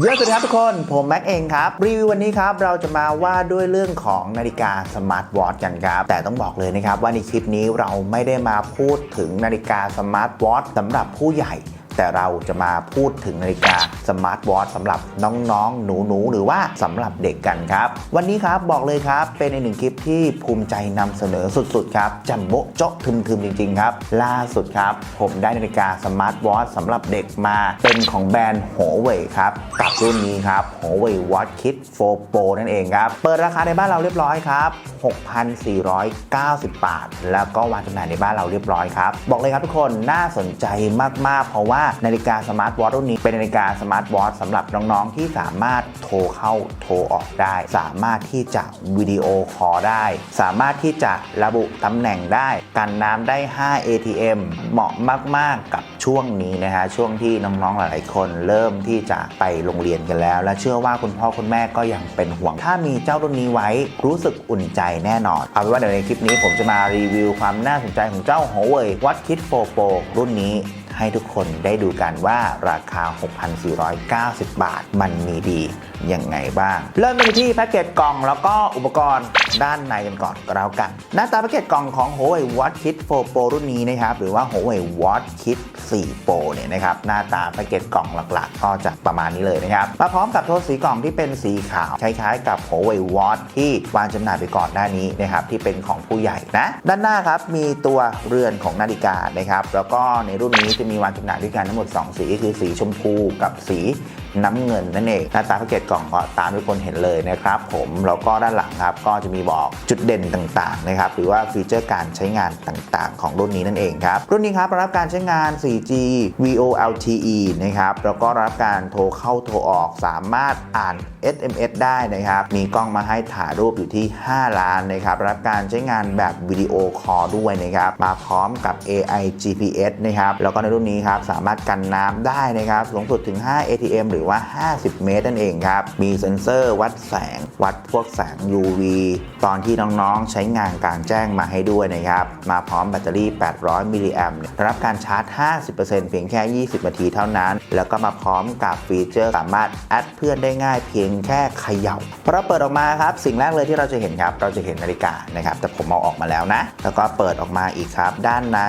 เยอะสวัสดีครับทุกคน ผมแม็กเองครับ รีวิววันนี้ครับ เราจะมาว่าด้วยเรื่องของนาฬิกาสมาร์ทวอทกันครับ แต่ต้องบอกเลยนะครับว่าในคลิปนี้เราไม่ได้มาพูดถึงนาฬิกาสมาร์ทวอทสำหรับผู้ใหญ่ แต่เราจะมาพูดถึงนาฬิกาสมาร์ทวอทสำหรับน้องๆ หนูๆ หรือว่าสำหรับเด็กกันครับ วันนี้ครับบอกเลยครับ เป็นอีกหนึ่งคลิปที่ภูมิใจนำเสนอสุดๆ ครับจัมโบโจ๊ะทึมๆ จริงๆ ครับ ล่าสุดครับ ผมได้นาฬิกาสมาร์ทวอทสำหรับเด็กมาเป็นของแบรนด์โหเว่ยครับกับรุ่นนี้ครับโหเว่ยวอทคิด4 Pro นั่นเองครับ เปิดราคาในบ้านเราเรียบร้อยครับ6,490 บาท แล้วก็วางจำหน่ายในบ้านเราเรียบร้อยครับ บอกเลยครับทุกคนน่าสนใจมากๆ เพราะว่านาฬิกาสมาร์ทวอทรุ่นนี้เป็นนาฬิกาสมาร์ทวอทสำหรับน้องๆที่สามารถโทรเข้าโทรออกได้ สามารถที่จะวิดีโอคอลได้ สามารถที่จะระบุตำแหน่งได้กันน้ำได้ 5 ATM เหมาะมากๆกับช่วงนี้นะฮะช่วงที่น้องๆหลายๆคนเริ่มที่จะไปโรงเรียนกันแล้ว และเชื่อว่าคุณพ่อคุณแม่ก็ยังเป็นห่วง ถ้ามีเจ้ารุ่นนี้ไว้รู้สึกอุ่นใจแน่นอน เอาเป็นว่าเดี๋ยวในคลิปนี้ผมจะมารีวิวความน่าสนใจของเจ้า Huawei Watch Kit 4 Pro รุ่นนี้ ให้ทุกคนได้ดูกันว่าราคา 6,490 บาทมันมีดียังไงบ้าง เริ่มกันที่แพ็กเกจกล่องแล้วก็อุปกรณ์ด้านในกันก่อนก็แล้วกัน หน้าตาแพ็กเกจกล่องของ Huawei Watch Kit 4 Pro รุ่นนี้นะครับหรือว่า Huawei Watch Kit 4 Pro เนี่ยนะครับหน้าตาแพ็กเกจกล่องหลักๆ ก็จะประมาณนี้เลยนะครับมาพร้อมกับโทนสีกล่องที่เป็นสีขาวคล้ายๆกับ Huawei Watch ที่วางจำหน่ายไปก่อนหน้านี้นะครับที่เป็นของผู้ใหญ่นะด้านหน้าครับมีตัวเรือนของนาฬิกานะครับแล้วก็ในรุ่นนี้จะมีวางจำหน่ายด้วยกันทั้งหมด 2 สีคือสีชมพูกับสีน้ำเงินนั่นเองหน้าตาแพ็กเกจกล่องก็ตามที่คนเห็นเลยนะครับผมแล้วก็ด้านหลังครับก็จะมีบอกจุดเด่นต่างๆนะครับหรือว่าฟีเจอร์การใช้งานต่างๆ ของรุ่นนี้นั่นเองครับรุ่นนี้ครับรับการใช้งาน 4G VoLTE นะครับแล้วก็รับการโทรเข้าโทรออกสามารถอ่าน SMS ได้นะครับ มีกล้องมาให้ถ่ายรูปอยู่ที่ 5 ล้านนะครับ รับการใช้งานแบบวิดีโอคอลด้วยนะครับ มาพร้อมกับ AI GPS นะครับ แล้วก็ในรุ่นนี้ครับสามารถกันน้ำได้นะครับ สูงสุดถึง 5 ATM หรือว่า 50 เมตรนั่นเองครับ มีเซ็นเซอร์วัดแสง วัดพวกแสง UV ตอนที่น้องๆใช้งานกางแจ้งมาให้ด้วยนะครับ มาพร้อมแบตเตอรี่ 800 มิลลิแอมป์รับการชาร์จ 50%เพียงแค่ 20 นาทีเท่านั้น แล้วก็มาพร้อมกับฟีเจอร์สามารถแอดเพื่อนได้ง่ายเพียงแค่เขย่าพอเราเปิดออกมาครับสิ่งแรกเลยที่เราจะเห็นครับ เราจะเห็นนาฬิกานะครับ แต่ผมเอาออกมาแล้วนะ แล้วก็เปิดออกมาอีกครับ ด้านใน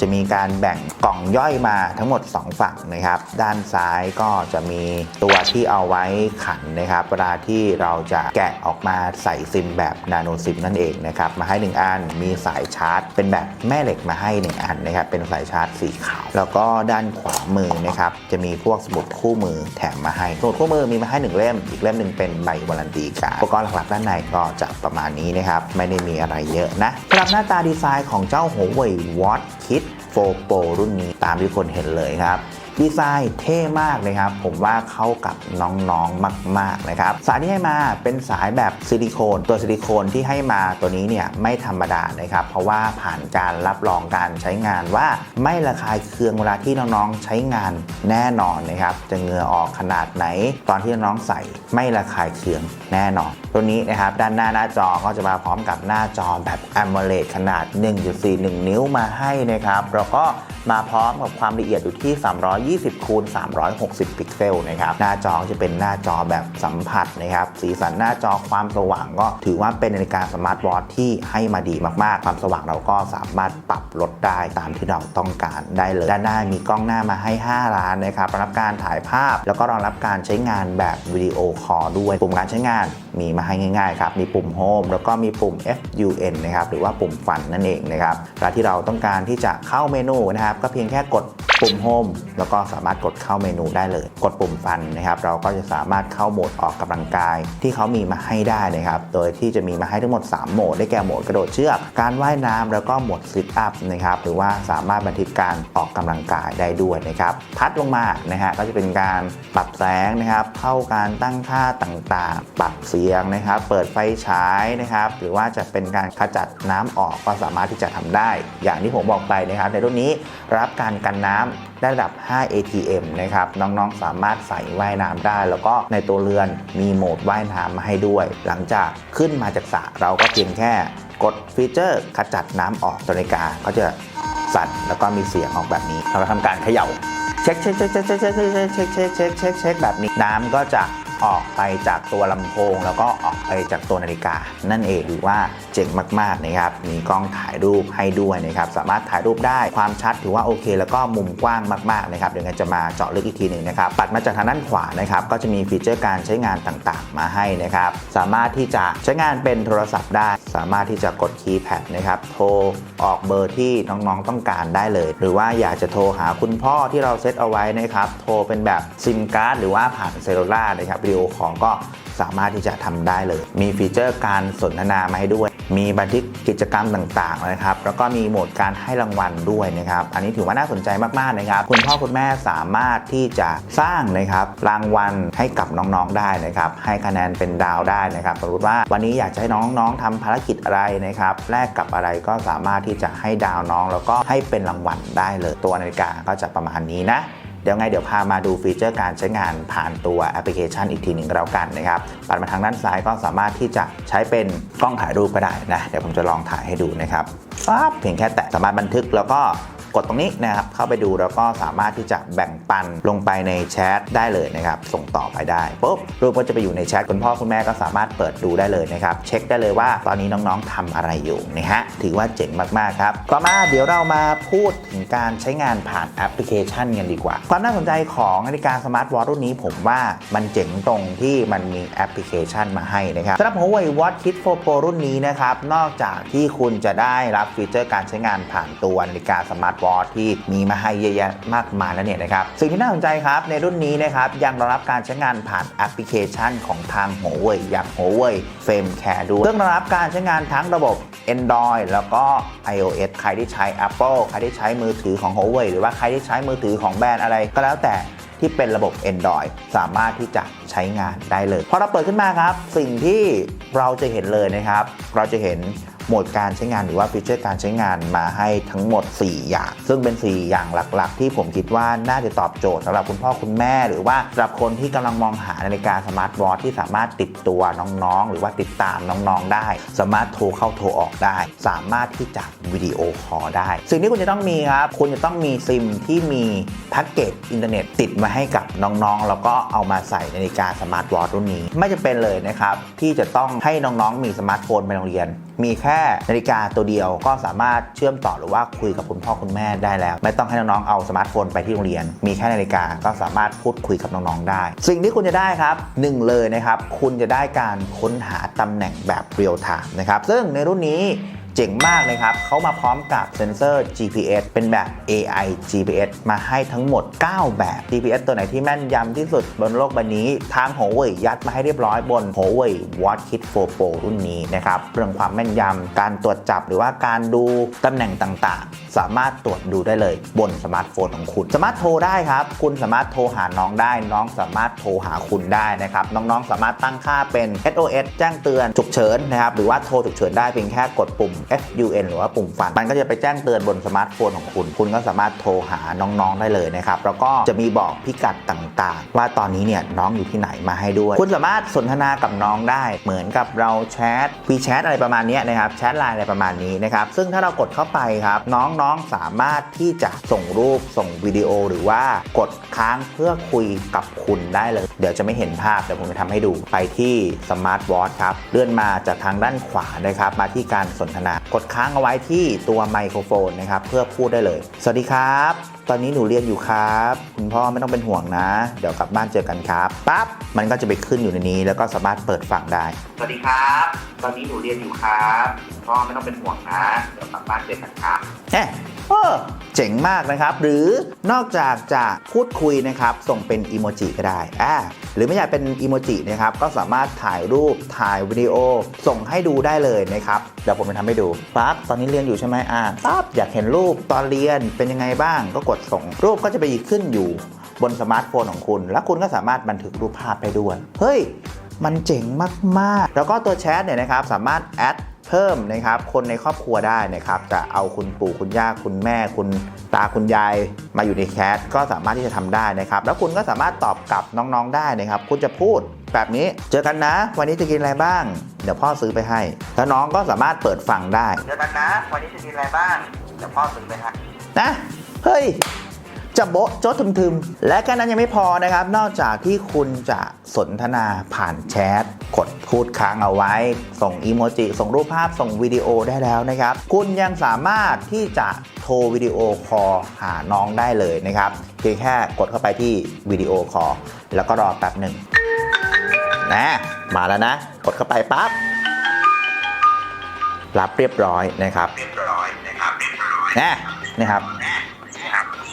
จะมีการแบ่งกล่องย่อยมาทั้งหมด 2 ฝั่งนะครับ ด้านซ้ายก็จะมีตัวที่เอาไว้ขันนะครับ เวลาที่เราจะแกะออกมาใส่ซิมแบบนาโนซิมนั่นเองนะครับ มาให้ 1 อัน มีสายชาร์จ เป็นแบบแม่เหล็กมาให้ 1 อันนะครับ เป็นสายชาร์จสีขาว แล้วก็ด้านขวามือนะครับ จะมีพวกสมุดคู่มือแถมมาให้ สมุดคู่มือมีมาให้ 1 เล่ม อีกเล่มหนึ่งเป็นใบวารันตีการอุปกรณ์หลักๆด้านในก็จะประมาณนี้นะครับ ไม่ได้มีอะไรเยอะนะสำหรับหน้าตาดีไซน์ของเจ้า Huawei Watch Kit 4 Pro รุ่นนี้ตามที่คนเห็นเลยครับ ดีไซน์เท่มากเลยครับ ผมว่าเข้ากับน้องๆมากๆนะครับ สายที่ให้มาเป็นสายแบบซิลิโคน ตัวซิลิโคนที่ให้มาตัวนี้เนี่ยไม่ธรรมดานะครับ เพราะว่าผ่านการรับรองการใช้งานว่าไม่ระคายเคืองเวลาที่น้องๆใช้งานแน่นอนนะครับ จะเหงื่อออกขนาดไหน ตอนที่น้องๆใส่ไม่ระคายเคืองแน่นอน ตัวนี้นะครับด้านหน้าหน้าจอก็จะมาพร้อมกับหน้าจอแบบ AMOLED ขนาด 1.41 นิ้วมาให้นะครับแล้วก็มาพร้อมกับความละเอียดอยู่ที่320คูณ360 พิกเซลนะครับหน้าจอจะเป็นหน้าจอแบบสัมผัสนะครับสีสันหน้าจอความสว่างก็ถือว่าเป็นนาฬิกาสมาร์ทวอทที่ให้มาดีมากๆ ความสว่างเราก็สามารถปรับลดได้ตามที่เราต้องการได้เลย ด้านหน้ามีกล้องหน้ามาให้ 5 ล้านนะครับรับการถ่ายภาพ แล้วก็รองรับการใช้งานแบบวิดีโอคอลด้วยปุ่มการใช้งานมีมาให้ง่ายๆครับมีปุ่มโฮมแล้วก็มีปุ่ม FUN นะครับหรือว่าปุ่มฟันนั่นเองนะครับเวลาที่เราต้องการที่จะเข้าเมนูนะครับก็เพียงแค่กดปุ่มโฮมแล้วก็็สามารถกดเข้าเมนูได้เลย กดปุ่มฟันนะครับเราก็จะสามารถเข้าโหมดออกกำลังกาย ที่เขามีมาให้ได้นะครับโดยที่จะมีมาให้ทั้งหมด 3 โหมดได้แก่โหมดกระโดดเชือกการว่ายน้ำแล้วก็โหมดซิทอัพนะครับหรือว่าสามารถบันทึกการออกกำลังกายได้ด้วยนะครับพัดลงมานะฮะก็จะเป็นการปรับแสงนะครับเข้าการตั้งค่าต่างๆ ปรับเสียงนะครับ เปิดไฟฉายนะครับหรือว่าจะเป็นการขจัดน้ำออกก็สามารถที่จะทำได้ อย่างที่ผมบอกไปนะครับในรุ่นนี้รับการกันน้ำ ได้ระดับ 5 ATM นะครับน้องๆสามารถใส่ว่ายน้ำได้ แล้วก็ในตัวเรือนมีโหมดว่ายน้ำมาให้ด้วย หลังจากขึ้นมาจากสระเราก็เพียงแค่กดฟีเจอร์ขจัดน้ำออกตัวนาฬิกาก็จะสั่นแล้วก็มีเสียงออกแบบนี้ เราทำการเขย่าเช็คเช็คเช็คเช็คเช็คเช็คเช็คเช็คเช็คเช็คเช็คเช็คเช็คแบบนี้น้ำก็จะออกไปจากตัวลำโพง แล้วก็ออกไปจากตัวนาฬิกา นั่นเองหรือว่า เจ๋งมากๆนะครับมีกล้องถ่ายรูปให้ด้วยนะครับสามารถถ่ายรูปได้ความชัดถือว่าโอเค แล้วก็มุมกว้างมากๆนะครับเดี๋ยวกันจะมาเจาะลึกอีกทีหนึ่งนะครับปัดมาจากทางด้านขวานะครับก็จะมีฟีเจอร์การใช้งานต่างๆ มาให้นะครับสามารถที่จะใช้งานเป็นโทรศัพท์ได้ สามารถที่จะกดคีย์แพดนะครับโทรออกเบอร์ที่น้องๆต้องการได้เลย หรือว่าอยากจะโทรหาคุณพ่อที่เราเซตเอาไว้นะครับโทรเป็นแบบซิมการ์ดหรือว่าผ่านเซลลูล่านะครับวิดีโอของก็ สามารถที่จะทำได้เลย มีฟีเจอร์การสนทนามาให้ด้วย มีบันทึกกิจกรรมต่างๆนะครับ แล้วก็มีโหมดการให้รางวัลด้วยนะครับ อันนี้ถือว่าน่าสนใจมากๆนะครับ คุณพ่อคุณแม่สามารถที่จะสร้างนะครับรางวัลให้กับน้องๆได้นะครับ ให้คะแนนเป็นดาวได้นะครับสมมติว่าวันนี้อยากจะให้น้องๆทำภารกิจอะไรนะครับแลกกับอะไรก็สามารถที่จะให้ดาวน้อง แล้วก็ให้เป็นรางวัลได้เลยตัวนาฬิกาก็จะประมาณนี้นะ เดี๋ยวไงเดี๋ยวพามาดูฟีเจอร์การใช้งานผ่านตัวแอปพลิเคชันอีกทีหนึ่งก็แล้วกันนะครับปัดมาทางด้านซ้ายก็สามารถที่จะใช้เป็นกล้องถ่ายรูปก็ได้นะเดี๋ยวผมจะลองถ่ายให้ดูนะครับปั๊บเพียงแค่แตะสามารถบันทึกแล้วก็ กดตรงนี้นะครับ เข้าไปดูแล้วก็สามารถที่จะแบ่งปันลงไปในแชทได้เลยนะครับ ส่งต่อไปได้ปุ๊บรูปก็จะไปอยู่ในแชทคุณพ่อคุณแม่ก็สามารถเปิดดูได้เลยนะครับ เช็คได้เลยว่าตอนนี้น้องๆทำอะไรอยู่นะฮะถือว่าเจ๋งมากๆครับต่อมาเดี๋ยวเรามาพูดถึงการใช้งานผ่านแอปพลิเคชันกันดีกว่า ความน่าสนใจของนาฬิกาสมาร์ทวอทรุ่นนี้ผมว่ามันเจ๋งตรงที่มันมีแอปพลิเคชันมาให้นะครับสำหรับ Huawei Watch Kit 4 Pro รุ่นนี้นะครับนอกจากที่คุณจะได้รับฟีเจอร์การใช้งานผ่านตัวนาฬิกาสมาร์ทวอทที่มีมาให้เยอะแยะมากมายแล้วเนี่ยนะครับสิ่งที่น่าสนใจครับในรุ่นนี้นะครับยังรองรับการใช้งานผ่านแอปพลิเคชันของทาง Huawei อย่าง Huawei Frame Care ด้วยซึ่งรองรับการใช้งานทั้งระบบ Android แล้วก็ iOS ใครที่ใช้ Apple ใครที่ใช้มือถือของ Huawei หรือว่าใครที่ใช้มือถือของแบรนด์อะไรก็แล้วแต่ที่เป็นระบบ Android สามารถที่จะใช้งานได้เลย พอเราเปิดขึ้นมาครับ สิ่งที่เราจะเห็นเลยนะครับ เราจะเห็น โหมดการใช้งานหรือว่าฟีเจอร์การใช้งานมาให้ทั้งหมด 4 อย่าง ซึ่งเป็น 4 อย่างหลักๆ ที่ผมคิดว่าน่าจะตอบโจทย์สำหรับคุณพ่อคุณแม่ หรือว่าสำหรับคนที่กำลังมองหานาฬิกาสมาร์ทวอทที่สามารถติดตัวน้องๆ หรือว่าติดตามน้องๆ ได้ สามารถโทรเข้าโทรออกได้ สามารถที่จะวิดีโอคอลได้ สิ่งที่คุณจะต้องมีครับคุณจะต้องมีซิมที่มีแพ็กเกจอินเทอร์เน็ตติดมาให้กับน้องๆ แล้วก็เอามาใส่นาฬิกาสมาร์ทวอทรุ่นนี้ ไม่จะเป็นเลยนะครับที่จะต้องให้น้องๆมีสมาร์ทโฟนไปโรงเรียน มีแค่ค่นาฬิกาตัวเดียวก็สามารถเชื่อมต่อหรือว่าคุยกับคุณพ่อคุณแม่ได้แล้ว ไม่ต้องให้น้องๆเอาสมาร์ทโฟนไปที่โรงเรียน มีแค่นาฬิกาก็สามารถพูดคุยกับน้องๆได้ สิ่งที่คุณจะได้ครับหนึ่งเลยนะครับคุณจะได้การค้นหาตำแหน่งแบบเรียลไทม์นะครับซึ่งในรุ่นนี้ เจ๋งมากเลยครับ เขามาพร้อมกับเซ็นเซอร์ GPS เป็นแบบ AI GPS มาให้ทั้งหมด 9 แบบ GPS ตัวไหนที่แม่นยำที่สุดบนโลกใบนี้ ทาง Huawei ยัดมาให้เรียบร้อยบน Huawei Watch Kit 4 Pro รุ่นนี้นะครับ เรื่องความแม่นยำ การตรวจจับหรือว่าการดูตำแหน่งต่างๆ สามารถตรวจดูได้เลยบนสมาร์ทโฟนของคุณ สามารถโทรได้ครับ คุณสามารถโทรหาน้องได้ น้องสามารถโทรหาคุณได้นะครับ น้องๆ สามารถตั้งค่าเป็น SOS แจ้งเตือนฉุกเฉินนะครับ หรือว่าโทรฉุกเฉินได้เพียงแค่กดปุ่ม FUN หรือว่าปุ่มฟัน มันก็จะไปแจ้งเตือนบนสมาร์ทโฟนของคุณ คุณก็สามารถโทรหาน้องๆได้เลยนะครับ แล้วก็จะมีบอกพิกัดต่างๆ ว่าตอนนี้เนี่ยน้องอยู่ที่ไหนมาให้ด้วย คุณสามารถสนทนากับน้องได้ เหมือนกับเราแชทวีแชทอะไรประมาณนี้นะครับ แชทไลน์อะไรประมาณนี้นะครับ ซึ่งถ้าเรากดเข้าไปครับ น้องๆสามารถที่จะส่งรูปส่งวิดีโอหรือว่ากดค้างเพื่อคุยกับคุณได้เลย เดี๋ยวจะไม่เห็นภาพเดี๋ยวผมจะทำให้ดูไปที่สมาร์ทวอทครับเลื่อนมาจากทางด้านขวานะครับมาที่การสนทนากดค้างเอาไว้ที่ตัวไมโครโฟนนะครับเพื่อพูดได้เลย สวัสดีครับ ตอนนี้หนูเรียนอยู่ครับ คุณพ่อไม่ต้องเป็นห่วงนะ เดี๋ยวกลับบ้านเจอกันครับปั๊บมันก็จะไปขึ้นอยู่ในนี้ แล้วก็สามารถเปิดฟังได้ สวัสดีครับ ตอนนี้หนูเรียนอยู่ครับคุณพ่อไม่ต้องเป็นห่วงนะเดี๋ยวกลับบ้านเจอกันครับแหมเออเจ๋งมากนะครับ หรือนอกจากจะพูดคุยนะครับ ส่งเป็นอีโมจิก็ได้อ่าหรือไม่อยากเป็นอีโมจินะครับ ก็สามารถถ่ายรูปถ่ายวิดีโอ ส่งให้ดูได้เลยนะครับ เดี๋ยวผมจะทำให้ดูปั๊บตอนนี้เรียนอยู่ใช่ไหมอ่าปั๊บอยากเห็นรูปตอนเรียนเป็นยังไงบ้าง ก็กดส่ง รูปก็จะไปขึ้นอยู่บนสมาร์ทโฟนของคุณ แล้วคุณก็สามารถบันทึกรูปภาพได้ด้วย เฮ้ย มันเจ๋งมาก ๆ แล้วก็ตัวแชทเนี่ยนะครับสามารถแอด เพิ่มนะครับคนในครอบครัวได้นะครับจะเอาคุณปู่คุณย่าคุณแม่ คุณตาคุณยายมาอยู่ในแชทก็สามารถที่จะทำได้นะครับ แล้วคุณก็สามารถตอบกลับน้องๆได้นะครับ คุณจะพูดแบบนี้เจอกันนะ วันนี้จะกินอะไรบ้าง เดี๋ยวพ่อซื้อไปให้ แล้วน้องก็สามารถเปิดฟังได้เจอกันนะ วันนี้จะกินอะไรบ้างเดี๋ยวพ่อซื้อไปให้นะเฮ้ย จะโบ๊ะโจ๊ะทึมๆ และแค่นั้นยังไม่พอนะครับ นอกจากที่คุณจะสนทนาผ่านแชท กดพูดค้างเอาไว้ ส่งอีโมจิ ส่งรูปภาพ ส่งวิดีโอได้แล้วนะครับ คุณยังสามารถที่จะโทรวิดีโอคอลหาน้องได้เลยนะครับ เพียงแค่กดเข้าไปที่วิดีโอคอลแล้วก็รอแป๊บหนึ่งนะมาแล้วนะ กดเข้าไปปั๊บ รับเรียบร้อยนะครับ เรียบร้อยนะครับ เรียบร้อยนะนะครับ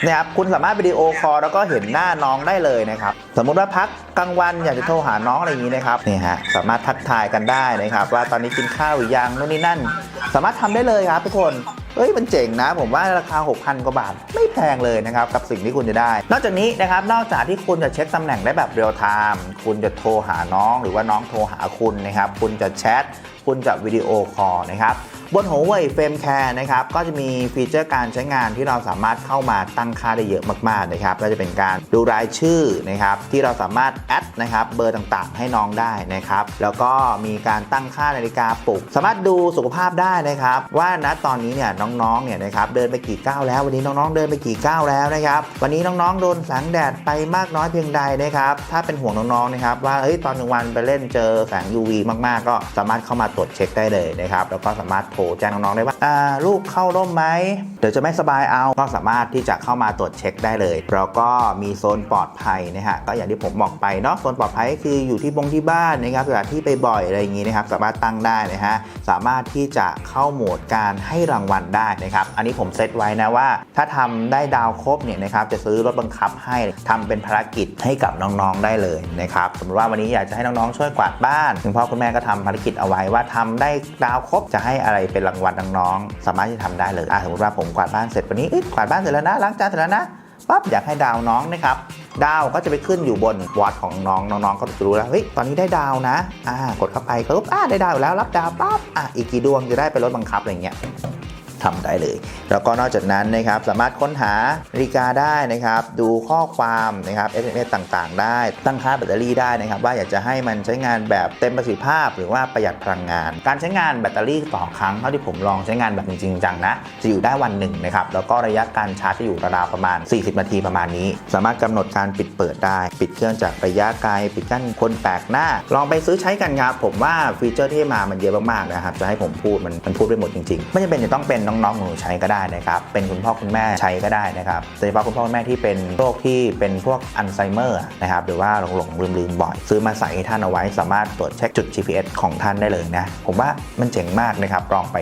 นะครับคุณสามารถวิดีโอคอลแล้วก็เห็นหน้าน้องได้เลยนะครับสมมุติว่าพักกลางวันอยากจะโทรหาน้องอะไรอย่างนี้นะครับนี่ฮะสามารถทักทายกันได้นะครับ ว่าตอนนี้กินข้าวหรือยังนู่นนี่นั่น สามารถทำได้เลยครับทุกคนเอ้ยมันเจ๋งนะ ผมว่าราคา 6,000 กว่าบาท ไม่แพงเลยนะครับ กับสิ่งที่คุณจะได้ นอกจากนี้นะครับ นอกจากที่คุณจะเช็คตำแหน่งได้แบบเรียลไทม์คุณจะโทรหาน้องหรือว่าน้องโทรหาคุณนะครับ คุณจะแชท คุณจะวิดีโอคอลนะครับบน Huawei Frame Care นะครับก็จะมีฟีเจอร์การใช้งานที่เราสามารถเข้ามาตั้งค่าได้เยอะมากๆนะครับก็จะเป็นการดูรายชื่อนะครับที่เราสามารถแอดนะครับเบอร์ต่างๆ ให้น้องได้นะครับแล้วก็มีการตั้งค่านาฬิกาปลุก สามารถดูสุขภาพได้นะครับ ว่าณตอนนี้เนี่ยน้องๆเนี่ยนะครับเดินไปกี่ก้าวแล้ว วันนี้น้องๆเดินไปกี่ก้าวแล้วนะครับวันนี้น้องๆโดนแสงแดดไปมากน้อยเพียงใดนะครับถ้าเป็นห่วงน้องๆนะครับว่าเอ้ยตอนกลางวันไปเล่นเจอแสง UV มากๆ ก็สามารถเข้ามาตรวจเช็คได้เลยนะครับแล้วก็สามารถโทรแจ้งน้องๆได้ว่าลูกเข้าร่มไหมเดี๋ยวจะไม่สบายเอาก็สามารถที่จะเข้ามาตรวจเช็คได้เลยแล้วก็มีโซนปลอดภัยนะฮะก็อย่างที่ผมบอกไปเนาะโซนปลอดภัยก็คืออยู่ที่บงที่บ้านนะครับสถานที่ไปบ่อยอะไรอย่างนี้นะครับสามารถตั้งได้นะฮะสามารถที่จะเข้าโหมดการให้รางวัลได้นะครับอันนี้ผมเซตไว้นะว่า ถ้าทำได้ดาวครบเนี่ยนะครับจะซื้อรถบังคับให้ทำเป็นภารกิจให้กับน้องๆได้เลยนะครับสมมติว่าวันนี้อยากจะให้น้องๆช่วยกวาดบ้านคุณพ่อคุณแม่ก็ทำภารกิจเอาไว้ว่าทำได้ดาวครบจะให้อะไรเป็นรางวัลน้องๆสามารถที่จะทำได้เลยอะสมมติว่าผมกวาดบ้านเสร็จวันนี้กวาดบ้านเสร็จแล้วนะล้างจานเสร็จแล้วนะปั๊บอยากให้ดาวน้องนะครับดาวก็จะไปขึ้นอยู่บนวอตของน้องน้องๆก็จะรู้แล้วเฮ้ยตอนนี้ได้ดาวนะอ่ากดเข้าไปปุ๊บอ่าได้ดาวแล้วรับดาวปั๊บอะอีกกี่ดวงจะได้ไปรถบังคับอะไรเงี้ย ทำได้เลย แล้วก็นอกจากนั้นนะครับสามารถค้นหานาฬิกาได้นะครับ ดูข้อความนะครับ SMS ต่างๆ ได้ ตั้งค่าแบตเตอรี่ได้นะครับ ว่าอยากจะให้มันใช้งานแบบเต็มประสิทธิภาพ หรือว่าประหยัดพลังงาน การใช้งานแบตเตอรี่ต่อครั้งเท่าที่ผมลองใช้งานแบบจริงจังนะ จะอยู่ได้วันหนึ่งนะครับ แล้วก็ระยะการชาร์จจะอยู่ราวๆประมาณ 40 นาทีประมาณนี้ สามารถกำหนดการปิดเปิดได้ ปิดเครื่องจากระยะไกล ปิดกั้นคนแปลกหน้า ลองไปซื้อใช้กันครับ ผมว่าฟีเจอร์ที่มามันเยอะมากๆนะครับ จะให้ผมพูดมันมันพูดไปหมดจริงๆ ไม่จำเป็นจะต้องเป็นน้องๆหนูใช้ก็ได้นะครับ เป็นคุณพ่อคุณแม่ใช้ก็ได้นะครับโดยเฉพาะคุณพ่อคุณแม่ที่เป็นโรคที่เป็นพวกอัลไซเมอร์นะครับหรือว่าหลงหลงลืมลืมๆบ่อย ซื้อมาใส่ให้ท่านเอาไว้ สามารถตรวจเช็คจุด GPS ของท่านได้เลยนะผมว่ามันเจ๋งมากนะครับลองไป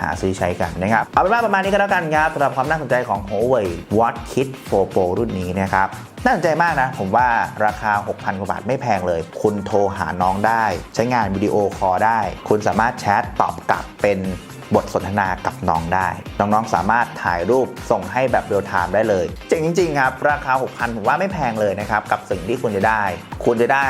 หาซื้อใช้กันนะครับ เอาเป็นว่าประมาณนี้ก็แล้วกันครับสำหรับความน่าสนใจของ Huawei Watch Kit 4 Pro รุ่นนี้นะครับ น่าสนใจมากนะ ผมว่าราคา 6,000 กว่าบาทไม่แพงเลย คุณโทรหาน้องได้ ใช้งานวิดีโอคอลได้ คุณสามารถแชทตอบกลับเป็น บทสนทนากับน้องได้ น้องๆ สามารถถ่ายรูปส่งให้แบบเรียลไทม์ได้เลย เจ๋งจริง ๆ ครับ ราคา 6,000 ผมว่าไม่แพงเลยนะครับ กับสิ่งที่คุณจะได้ คุณจะได้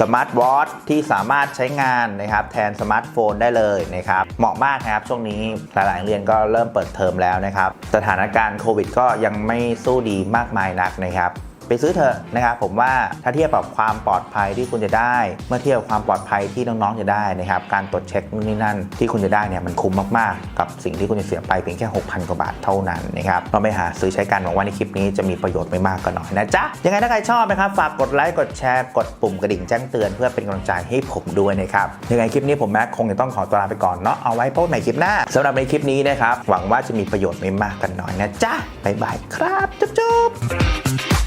สมาร์ทวอทที่สามารถใช้งานนะครับแทนสมาร์ทโฟนได้เลยนะครับ เหมาะมากนะครับช่วงนี้หลายๆโรงเรียนก็เริ่มเปิดเทอมแล้วนะครับ สถานการณ์โควิดก็ยังไม่สู้ดีมากมายนักนะครับ ไปซื้อเถอะนะครับผมว่าถ้าเทียบกับความปลอดภัยที่คุณจะได้ เมื่อเทียบความปลอดภัยที่น้องๆจะได้นะครับการตรวจเช็คนู่นนี่นั่นที่คุณจะได้เนี่ยมันคุ้มมากๆ กับสิ่งที่คุณจะเสียไปเพียงแค่ 6,000 กว่าบาทเท่านั้นนะครับลองไปหาซื้อใช้กันหวังว่าในคลิปนี้จะมีประโยชน์ไม่มากก็น้อยนะจ๊ะยังไงถ้าใครชอบนะครับฝากกดไลค์กดแชร์กดปุ่มกระดิ่งแจ้งเตือนเพื่อเป็นกำลังใจให้ผมด้วยนะครับยังไงคลิปนี้ผมแม็กคงจะต้องขอตัวลาไปก่อนเนาะเอาไว้พบใหม่คลิปหน้าสำหรับในคลิปนี้นะครับหวังว่าจะมีประโยชน์ไม่มากก็น้อยนะจ๊ะบ๊ายบายครับจุ๊บ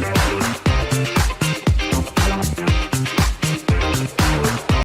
Thank you.